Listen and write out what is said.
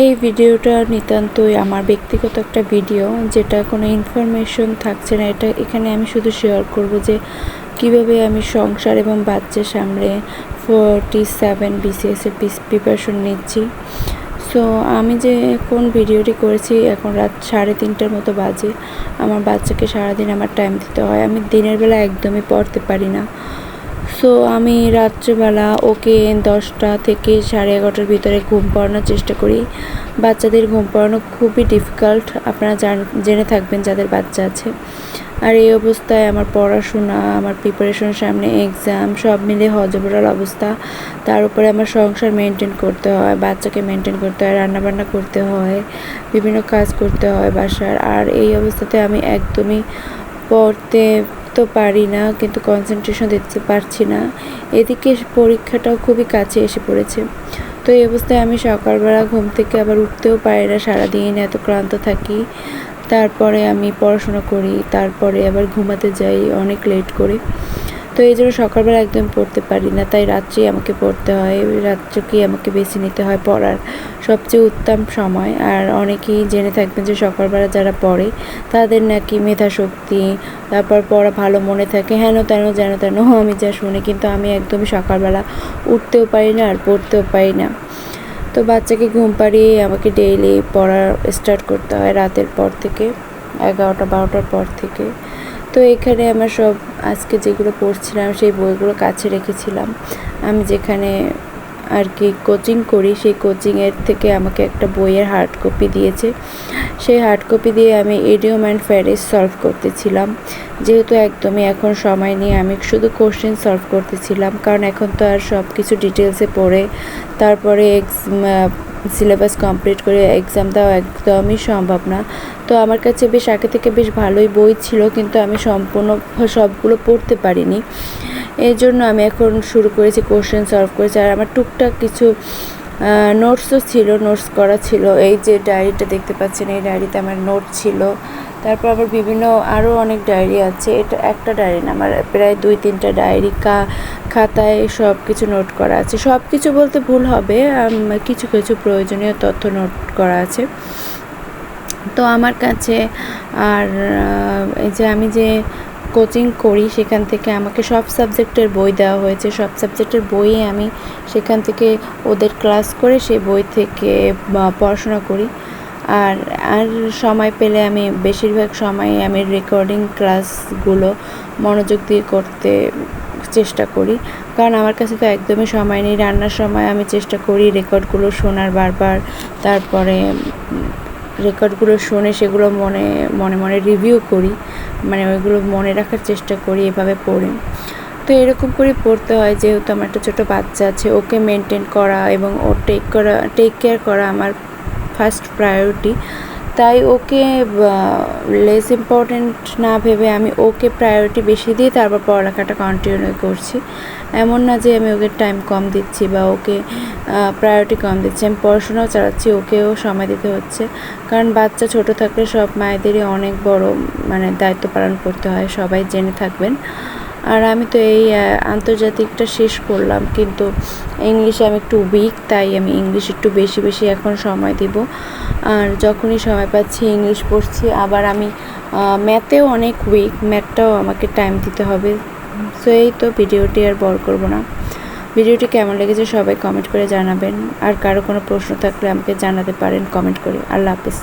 এই ভিডিওটা নিতান্তই আমার ব্যক্তিগত একটা ভিডিও, যেটা কোনো ইনফরমেশন থাকছে না। এটা এখানে আমি শুধু শেয়ার করব যে কীভাবে আমি সংসার এবং বাচ্চা সামলে ফোরটি সেভেন বিসিএসের প্রিপারেশন নিচ্ছি। সো আমি যে কোন ভিডিওটি করেছি, এখন রাত সাড়ে তিনটার মতো বাজে। আমার বাচ্চাকে সারাদিন আমার টাইম দিতে হয়। আমি দিনের বেলা একদমই পড়তে পারি না। সো আমি রাত্রেবেলা ওকে দশটা থেকে সাড়ে এগারোটার ভিতরে ঘুম পাড়ানোর চেষ্টা করি। বাচ্চাদের ঘুম পাড়ানো খুবই ডিফিকাল্ট আপনারা জান থাকবেন যাদের বাচ্চা আছে। আর এই অবস্থায় আমার পড়াশোনা, আমার প্রিপারেশন সামনে এক্সাম সব মিলে হজবরাল অবস্থা। তার উপরে আমার সংসার মেনটেন করতে হয়, বাচ্চাকে মেনটেন করতে হয়, রান্নাবান্না করতে হয়, বিভিন্ন কাজ করতে হয় বাসার। আর এই অবস্থাতে আমি একদমই পড়তে তো পারি না, কিন্তু কনসেন্ট্রেশন দিতে পারছি না। এদিকে পরীক্ষাটাও খুবই কাছে এসে পড়েছে। তো এই অবস্থায় আমি সকালবেলা ঘুম থেকে আবার উঠতেও পারি না, সারাদিন এত ক্লান্ত থাকি। তারপরে আমি পড়াশোনা করি, তারপরে আবার ঘুমাতে যাই, অনেক লেট করে। তো এই জন্য সকালবেলা একদম পড়তে পারি না। তাই রাত্রেই আমাকে পড়তে হয়। রাত্রকেই আমাকে বেছে নিতে হয় পড়ার সবচেয়ে উত্তম সময়। আর অনেকেই জেনে থাকবেন যে সকালবেলা যারা পড়ে, তাদের নাকি মেধা শক্তি তারপর পড়া ভালো মনে থাকে, হেন তেন, যেন তেন আমি যা শুনি, কিন্তু আমি একদমই সকালবেলা উঠতেও পারি না আর পড়তেও পারি না। তো বাচ্চাকে ঘুম পাড়িয়ে আমাকে ডেইলি পড়া স্টার্ট করতে হয় রাতের পর থেকে, এগারোটা, বারোটার পর থেকে। তো এখানে আমার সব আজকে যেগুলো পড়ছিলাম, সেই বইগুলো কাছে রেখেছিলাম। আমি যেখানে আর কি কোচিং করি, সেই কোচিংয়ের থেকে আমাকে একটা বইয়ের হার্ড কপি দিয়েছে। সেই হার্ড কপি দিয়ে আমি এডিওম অ্যান্ড ফ্যারিস সলভ করতেছিলাম। যেহেতু একদমই এখন সময় নিয়ে আমি শুধু কোশ্চেন সলভ করতেছিলাম। কারণ এখন তো আর সব কিছু ডিটেলসে পড়ে। তারপরে সিলেবাস কমপ্লিট করে এক্সাম দেওয়া একদমই সম্ভব না। তো আমার কাছে বেশ আগে থেকে বেশ ভালোই বই ছিল, কিন্তু আমি সম্পূর্ণ সবগুলো পড়তে পারিনি। এই জন্য আমি এখন শুরু করেছি কোশ্চেন সলভ করেছি। আর আমার টুকটাক কিছু নোটসও ছিল নোটস করা ছিল। এই যে ডায়েরিটা দেখতে পাচ্ছেন, এই ডায়েরিতে আমার নোট ছিল। তারপর আবার বিভিন্ন আরও অনেক ডায়েরি আছে। এটা একটা ডায়েরি না, আমার প্রায় দুই, তিনটা ডায়েরি কা, খাতায় সব কিছু নোট করা আছে। সব কিছু বলতে ভুল হবে কিছু কিছু প্রয়োজনীয় তথ্য নোট করা আছে। তো আমার কাছে আর এই যে আমি যে কোচিং করি, সেখান থেকে আমাকে সব সাবজেক্টের বই দেওয়া হয়েছে। সব সাবজেক্টের বইয়ে আমি সেখান থেকে ওদের ক্লাস করে সেই বই থেকে পড়াশোনা করি। আর আর সময় পেলে আমি বেশিরভাগ সময় আমি রেকর্ডিং ক্লাসগুলো মনোযোগ দিয়ে করতে চেষ্টা করি। কারণ আমার কাছে তো একদমই সময় নেই। রান্নার সময় আমি চেষ্টা করি রেকর্ডগুলো শোনার বারবার। তারপরে রেকর্ডগুলো শুনে সেগুলো মনে মনে মনে রিভিউ করি। মানে ওইগুলো মনে রাখার চেষ্টা করি, এভাবে পড়ে। তো এরকম করে পড়তে হয়, যেহেতু আমার একটা ছোটো বাচ্চা আছে, ওকে মেনটেন করা এবং ওর টেক করা টেক কেয়ার করা আমার ফার্স্ট প্রায়োরিটি তাই ওকে লেস ইম্পর্টেন্ট না ভেবে আমি ওকে প্রায়োরিটি বেশি দিয়ে তারপর পড়ালেখাটা কন্টিনিউ করছি। এমন না যে আমি ওকে টাইম কম দিচ্ছি বা ওকে প্রায়োরিটি কম দিচ্ছি। আমি পড়াশোনাও চালাচ্ছি, ওকেও সময় দিতে হচ্ছে। কারণ বাচ্চা ছোট থাকলে সব মায়েদেরই অনেক বড় মানে দায়িত্ব পালন করতে হয়। সবাই জেনে থাকবেন। আর আমি তো এই আন্তর্জাতিকটা শেষ করলাম, কিন্তু ইংলিশে আমি একটু উইক তাই আমি ইংলিশ একটু বেশি বেশি এখন সময় দিব। আর যখনই সময় পাচ্ছি ইংলিশ পড়ছি, আবার আমি ম্যাথেও অনেক উইক ম্যাথটাও আমাকে টাইম দিতে হবে। সো এই তো ভিডিওটি আর বড় করব না। ভিডিওটি কেমন লেগেছে সবাই কমেন্ট করে জানাবেন। আর কারও কোনো প্রশ্ন থাকলে আমাকে জানাতে পারেন কমেন্ট করে। আল্লাহ হাফিজ।